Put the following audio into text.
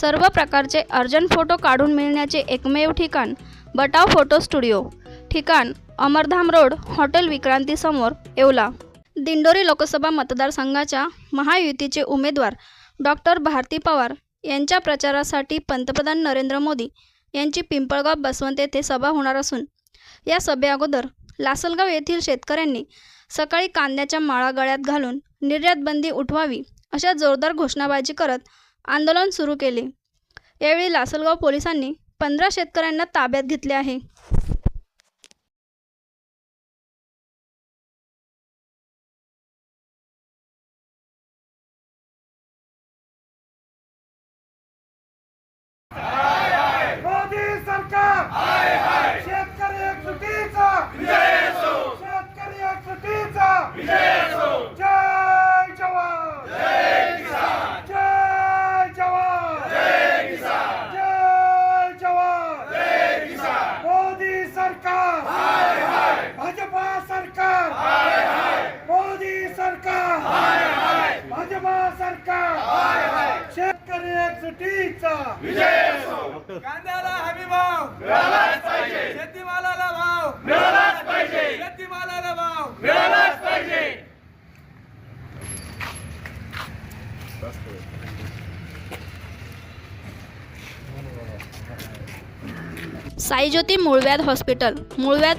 सर्व प्रकारचे urgent photo काढून मिळण्याचे एकमेव ठिकाण बटाव फोटो स्टुडिओ. ठिकाण अमरधाम रोड हॉटेल विक्रांतीसमोर येवला. दिंडोरी लोकसभा मतदारसंघाच्या महायुतीचे उमेदवार डॉक्टर भारती पवार यांच्या प्रचारासाठी पंतप्रधान नरेंद्र मोदी यांची पिंपळगाव बसवंत येथे सभा होणार असून या सभेअगोदर लासलगाव येथील शेतकऱ्यांनी सकाळी कांद्याच्या माळा गळ्यात घालून निर्यातबंदी उठवावी अशा जोरदार घोषणाबाजी करत आंदोलन सुरू केले. यावेळी लासलगाव पोलिसांनी पंधरा शेतकऱ्यांना ताब्यात घेतले आहे. सरकार शेतकरी एकजुटीचा शेतकरी एकजुटीचा जय जवान जय जवान जय जवान मोदी सरकार भाजपा सरकार मोदी सरकार भाजपा सरकार. शेतकरी एकजुटीचा. कांद्याला हमी भाव. मिळालाच पाहिजे. शेतीमालाला भाव. मिळालाच पाहिजे. शेतीमालाला भाव. मिळालाच पाहिजे. साईज्योती मूळव्याध हॉस्पिटल. मूळव्याध